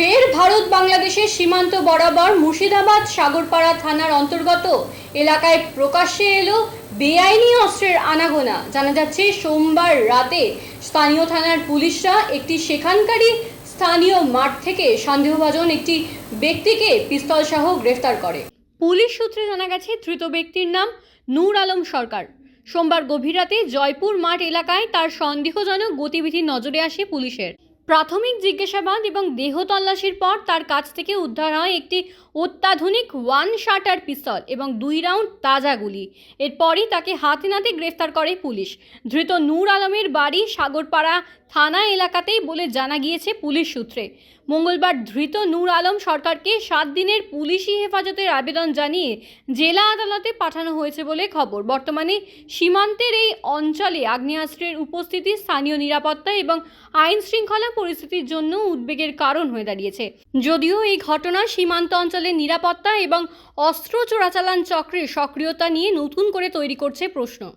ফের ভারত বাংলাদেশের সীমান্ত বরাবর মুর্শিদাবাদ সাগরপাড়া থানার অন্তর্গত এলাকায় প্রকাশ্যে এলো বেআইনি অস্ত্রের আনাগোনা। জানা যাচ্ছে, সোমবার রাতে স্থানীয় থানার পুলিশরা একটি সেখানকারই স্থানীয় মাঠ থেকে সন্দেহভাজন একটি ব্যক্তিকে পিস্তল সহ গ্রেফতার করে। পুলিশ সূত্রে জানা গেছে, ধৃত ব্যক্তির নাম নূর আলম সরকার। সোমবার গভীর রাতে জয়পুর মাঠ এলাকায় তার সন্দেহজনক গতিবিধি নজরে আসে পুলিশের। প্রাথমিক জিজ্ঞাসাবাদ এবং দেহ তল্লাশির পর তার কাছ থেকে উদ্ধার হয় একটি অত্যাধুনিক ওয়ান শাটার পিস্তল এবং দুই রাউন্ড তাজা গুলি। এরপরই তাকে হাতে নাতে গ্রেফতার করে পুলিশ। ধৃত নূর আলমের বাড়ি সাগরপাড়া থানা এলাকাতেই বলে জানা গিয়েছে পুলিশ সূত্রে। মঙ্গলবার ধৃত নূর আলম সরকারকে সাত দিনের পুলিশি হেফাজতের আবেদন জানিয়ে জেলা আদালতে পাঠানো হয়েছে বলে খবর। বর্তমানে সীমান্তের এই অঞ্চলে আগ্নেয়াস্ত্রের উপস্থিতি, স্থানীয় নিরাপত্তা এবং আইন শৃঙ্খলা পরিস্থিতির জন্য উদ্বেগের কারণ হয়ে দাঁড়িয়েছে। যদিও এই ঘটনা সীমান্ত অঞ্চলের নিরাপত্তা এবং অস্ত্র চোরাচালান চক্রের সক্রিয়তা নিয়ে নতুন করে তৈরি করছে প্রশ্ন।